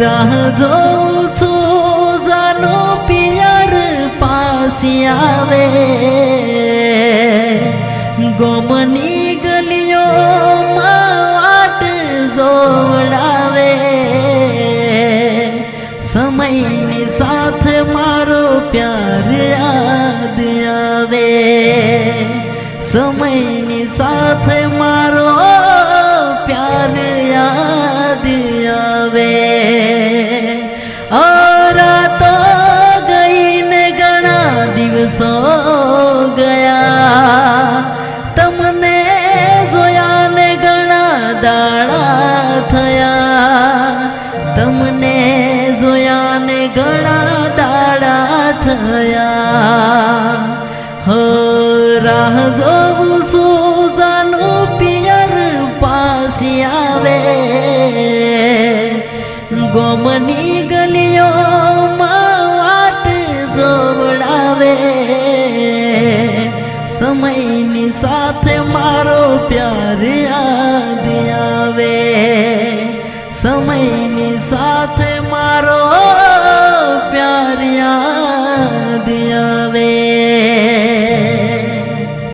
રાહ જોઉં છું જાનો પિયર પાસી આવે ગોમની ગલીઓમાં વાટ જોડાવે સમયની સાથે મારો પ્યાર યાદ આવે સમયની સાથે મારો થયા રાહ જોવું સુજાનું પિયર પાસી આવે ગોમની ગલીઓમાં વાટ જોવડાવે સમયની સાથે મારો પ્યાર યાદ આવે સમય